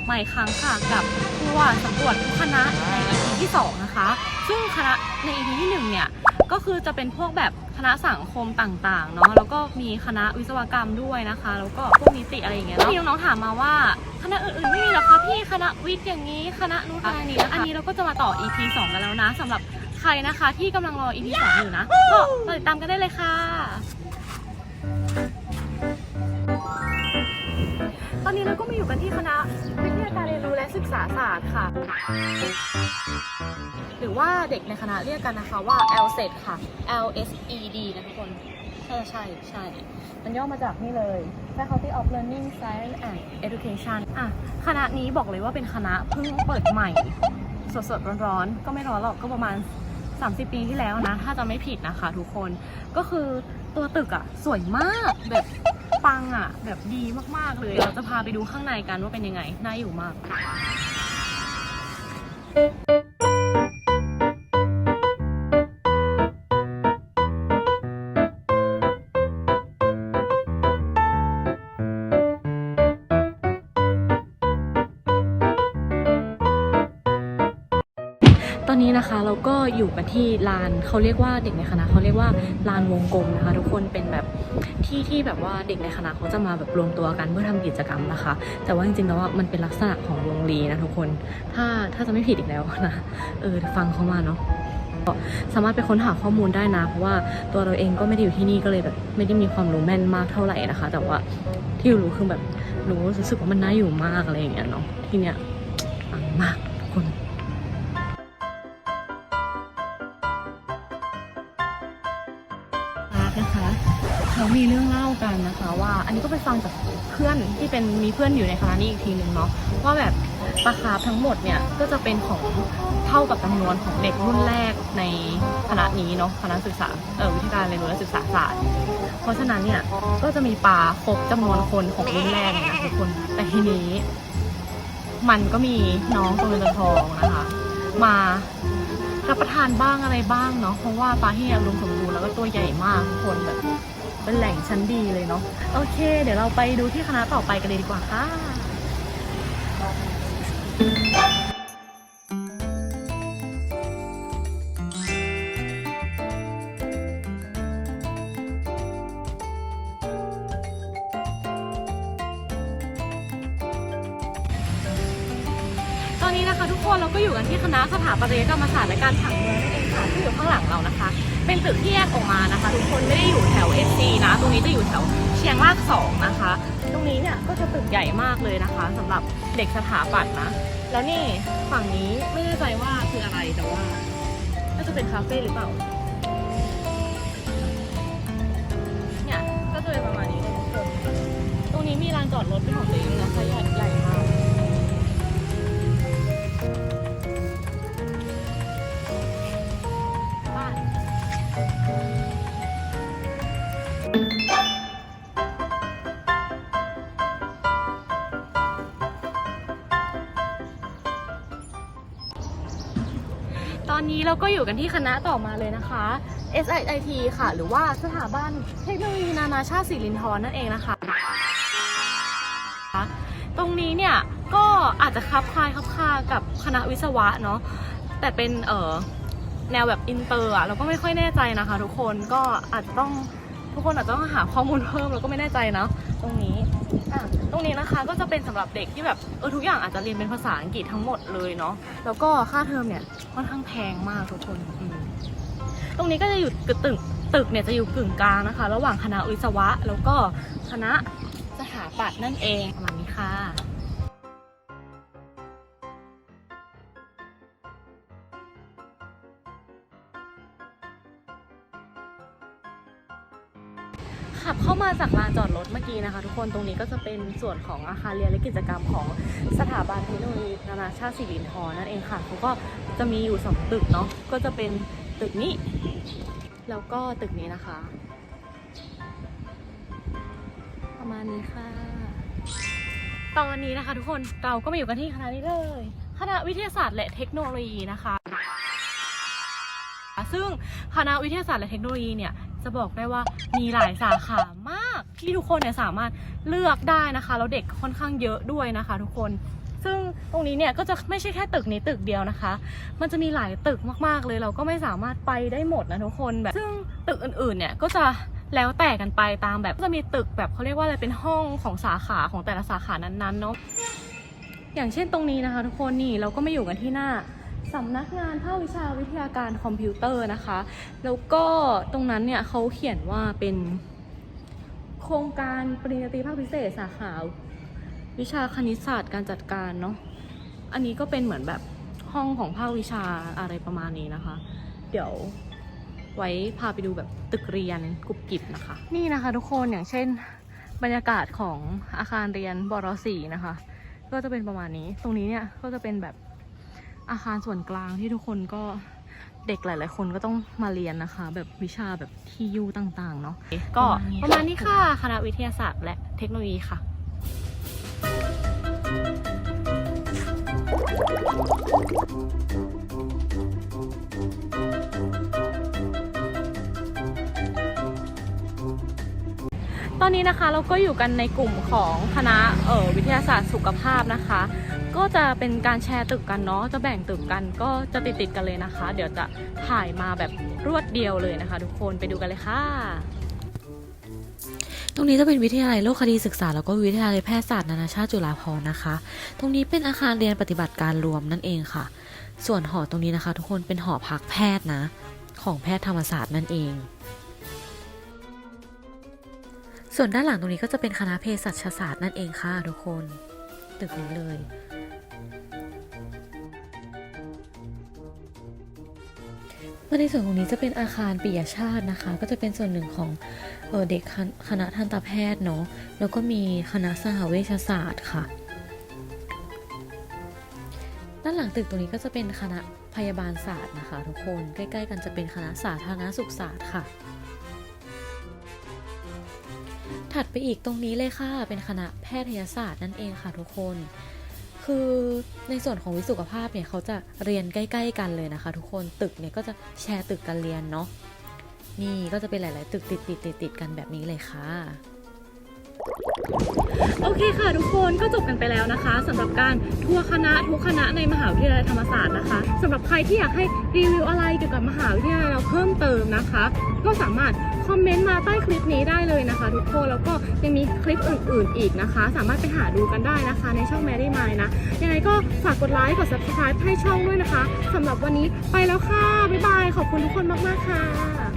บมาอีกครั้งค่ะกับทัวร์สำรวจทุกคณะใน EP ที่ 2 นะคะ ซึ่งคณะใน EP ที่ 1 เนี่ย ก็คือจะเป็นพวกแบบคณะสังคมต่างๆเนาะแล้วก็มีคณะวิศวกรรมด้วยนะคะ แล้วก็พวกนิติอะไรอย่างเงี้ยมีน้องๆถามมาว่าคณะอื่นๆไม่มีหรอคะพี่คณะวิทย์อย่างนี้คณะนู้นคณะนี้อันนี้เราก็จะมาต่อ EP 2 กันแล้วนะสำหรับใครนะคะที่กำลังรอ EP 2 อยู่นะก็ติดตามกันได้เลยค่ะ อนนี้เราก็มาอยู่กันที่คณะวิทยาการเรียนรู้และศึกษาศาสตร์ค่ะ หรือว่าเด็กในคณะเรียกกันนะคะว่า LSED ค่ะ LSED นะทุกคน ใช่ใช่ใช่ มันย่อมาจากนี่เลย Faculty of Learning Science and Education อะ คณะนี้บอกเลยว่าเป็นคณะเพิ่งเปิดใหม่ สดๆร้อนๆ ก็ไม่ร้อนหรอกก็ประมาณ 30 ปีที่แล้วนะ ถ้าจะไม่ผิดนะคะทุกคน ก็คือตัวตึกอะสวยมากแบบ ปังอะแบบดีมากๆเลย เราจะพาไปดูข้างในกันว่าเป็นยังไง น่าอยู่มาก ตอนนี้นะคะเราก็อยู่กันที่ลานเขาเรียกว่าเด็กในคณะเขาเรียกว่าลานวงกลมนะคะ ทุกคนเป็นแบบที่ที่แบบว่าเด็กในคณะเขาจะมาแบบรวมตัวกันเพื่อทำกิจกรรมนะคะ แต่ว่าจริงๆแล้วอะมันเป็นลักษณะของวงลีนะทุกคนถ้าถ้าจะไม่ผิดอีกแล้วนะเออฟังเขามาเนาะก็สามารถไปค้นหาข้อมูลได้นะเพราะว่าตัวเราเองก็ไม่ได้อยู่ที่นี่ก็เลยแบบไม่ได้มีความรู้แม่นมากเท่าไหร่นะคะ แต่ว่าที่รู้คือแบบรู้รู้สึกว่ามันน่าอยู่มากอะไรอย่างเงี้ยเนาะที่เนี้ย อาร์ตนะคะเขามีเรื่องเล่ากันนะคะ ว่าอันนี้ก็ไปฟังจากเพื่อนที่เป็นมีเพื่อนอยู่ในคณะนี้อีกทีหนึ่งเนาะว่าแบบปลาคาทั้งหมดเนี่ยก็จะเป็นของเท่ากับจำนวนของเด็กรุ่นแรกในคณะนี้เนาะคณะศึกษาเออวิทยาการเรียนรู้และศึกษาศาสตร์ เพราะฉะนั้นเนี่ยก็จะมีปลาครบจำนวนคนของรุ่นแรกนะทุกคนแต่ทีนี้ มันก็มีน้องตัวเงินตัวทองนะคะ มา รับประทานบ้างอะไรบ้างเนาะเพราะว่าปลาที่เนี่ยรวมสมบูรณ์แล้วก็ตัวใหญ่มากทุกคนแบบเป็นแหล่งชั้นดีเลยเนาะโอเค เดี๋ยวเราไปดูที่คณะต่อไปกันเลยดีกว่าค่ะ นี้นะคะ ทุกคนเราก็อยู่กันที่คณะสถาปัตยกรรมศาสตร์และการผังเมืองนั่นเองค่ะที่อยู่ข้างหลังเรานะคะ เป็นตึกที่แยกออกมานะคะ ทุกคนไม่ได้อยู่แถว SC นะ ตรงนี้จะอยู่แถวเชียงรากสองนะคะ ตรงนี้เนี่ยก็จะตึกใหญ่มากเลยนะคะสำหรับเด็กสถาปัตย์นะ แล้วนี่ฝั่งนี้ไม่แน่ใจว่าคืออะไรแต่ว่าน่าจะเป็นคาเฟ่หรือเปล่าเนี่ยก็จะเป็นประมาณนี้ทุกคนตรงนี้มีลานจอดรถเป็นของตัวเอง ตอนนี้เราก็อยู่กันที่คณะต่อมาเลยนะคะ SIIT ค่ะ หรือว่าสถาบันเทคโนโลยีนานาชาติสิรินธรนั่นเองนะคะ ตรงนี้เนี่ยก็อาจจะคลับคลายคลับคากับคณะวิศวะเนาะแต่เป็นเออแนวแบบอินเตอร์อะเราก็ไม่ค่อยแน่ใจนะคะทุกคนก็อาจจะต้อง ทุกคนอาจจะต้องหาข้อมูลเพิ่มเราก็ไม่แน่ใจนะตรงนี้อะตรงนี้นะคะก็จะเป็นสำหรับเด็กที่แบบเออทุกอย่างอาจจะเรียนเป็นภาษาอังกฤษทั้งหมดเลยเนาะแล้วก็ค่าเทอมเนี่ยค่อนข้างแพงมากทุกคนอืมตรงนี้ก็จะอยู่กึ่งตึกตึกเนี่ยจะอยู่กึ่งกลางนะคะ ระหว่างคณะวิศวะ แล้วก็คณะสถาปัตย์นั่นเองประมาณนี้ค่ะ ขับเข้ามาจากลานจอดรถเมื่อกี้นะคะ ทุกคนตรงนี้ก็จะเป็นส่วนของอาคารเรียนและกิจกรรมของสถาบันเทคโนโลยีนานาชาติสิรินธรนั่นเองค่ะเขาก็จะมีอยู่สองตึกเนาะก็จะเป็นตึกนี้ แล้วก็ตึกนี้นะคะ ประมาณนี้ค่ะ ตอนนี้นะคะทุกคนเราก็มาอยู่กันที่คณะนี้เลยคณะวิทยาศาสตร์และเทคโนโลยีนะคะซึ่งคณะวิทยาศาสตร์และเทคโนโลยีเนี่ย จะบอกได้ว่ามีหลายสาขามากที่ทุกคนเนี่ยสามารถเลือกได้นะคะแล้วเด็กค่อนข้างเยอะด้วยนะคะ ทุกคน ซึ่งตรงนี้เนี่ยก็จะไม่ใช่แค่ตึกนี้ตึกเดียวนะคะ มันจะมีหลายตึกมากๆเลย เราก็ไม่สามารถไปได้หมดนะทุกคนแบบซึ่งตึกอื่นๆเนี่ยก็จะแล้วแต่กันไปตามแบบก็จะมีตึกแบบเขาเรียกว่าอะไรเป็นห้องของสาขาของแต่ละสาขานั้นๆเนาะอย่างเช่นตรงนี้นะคะ ทุกคนนี่เราก็ไมาอยู่กันที่หน้า สำนักงานภาควิชาวิทยาการคอมพิวเตอร์นะคะ แล้วก็ตรงนั้นเนี่ยเขาเขียนว่าเป็น โครงการปริญญาตรีภาคพิเศษสาขาวิชาคณิตศาสตร์การจัดการเนาะ อันนี้ก็เป็นเหมือนแบบห้องของภาควิชาอะไรประมาณนี้นะคะ เดี๋ยวไว้พาไปดูแบบตึกเรียนกรุบกริบนะคะ นี่นะคะทุกคนอย่างเช่นบรรยากาศของอาคารเรียนบรสีนะคะ ก็จะเป็นประมาณนี้ ตรงนี้เนี่ยก็จะเป็นแบบ อาคารส่วนกลางที่ทุกคนก็เด็กหลาย ๆ คนก็ต้องมาเรียนนะคะ แบบวิชาแบบที่ยูต่าง ๆ เนาะก็ประมาณนี้ค่ะคณะวิทยาศาสตร์และเทคโนโลยีค่ะ ตอนนี้นะคะเราก็อยู่กันในกลุ่มของคณะเออวิทยาศาสตร์สุขภาพนะคะ ก็จะเป็นการแชร์ตึกกันเนาะจะแบ่งตึกกันก็จะติดติดกันเลยนะคะ เดี๋ยวจะถ่ายมาแบบรวดเดียวเลยนะคะ ทุกคนไปดูกันเลยค่ะ ตรงนี้จะเป็นวิทยาลัยโลกคดีศึกษา แล้วก็วิทยาลัยแพทยศาสตร์นานาชาติจุฬาภรณ์นะคะ ตรงนี้เป็นอาคารเรียนปฏิบัติการรวมนั่นเองค่ะ ส่วนหอตรงนี้นะคะ ทุกคนเป็นหอพักแพทย์นะ ของแพทย์ธรรมศาสตร์นั่นเองส่วนด้านหลังตรงนี้ก็จะเป็นคณะเภสัชศาสตร์นั่นเองค่ะทุกคน ตึกนี้เลย มาในส่วนของนี้จะเป็นอาคารปิยชาตินะคะ ก็จะเป็นส่วนหนึ่งของเออเด็กคณคณะทันตแพทย์เนาะแล้วก็มีคณะสหเวชศาสตร์ค่ะ ด้านหลังตึกตรงนี้ก็จะเป็นคณะพยาบาลศาสตร์นะคะ ทุกคนใกล้ๆ กันจะเป็นคณะสาธารณสุขศาสตร์ค่ะ ถัดไปอีกตรงนี้เลยค่ะเป็นคณะแพทยศาสตร์นั่นเองค่ะทุกคน คือในส่วนของวิสุขภาพเนี่ยเขาจะเรียนใกล้ ๆ กันเลยนะคะ ทุกคนตึกเนี่ยก็จะแชร์ตึกกันเรียนเนาะนี่ก็จะเป็นหลาย ๆ ตึกติดติดติดติดกันแบบนี้เลยค่ะ โอเคค่ะทุกคนก็จบกันไปแล้วนะคะสำหรับการทัวร์คณะทุกคณะในมหาวิทยาลัยธรรมศาสตร์นะคะสำหรับใครที่อยากให้รีวิวอะไรเกี่ยวกับมหาวิทยาลัยเราเพิ่มเติมนะคะ ก็สามารถ อมเมนต์มาใต้คลิปนี้ได้เลยนะคะ ทุกคนแล้วก็ยังมีคลิปอื่น ๆ อีกนะคะ สามารถไปหาดูกันได้นะคะ ในช่องแมรี่มายนะยังไงก็ฝากกดไลค์กด subscribe ให้ช่องด้วยนะคะสำหรับวันนี้ไปแล้วค่ะบ๊ายบายขอบคุณทุกคนมากๆค่ะ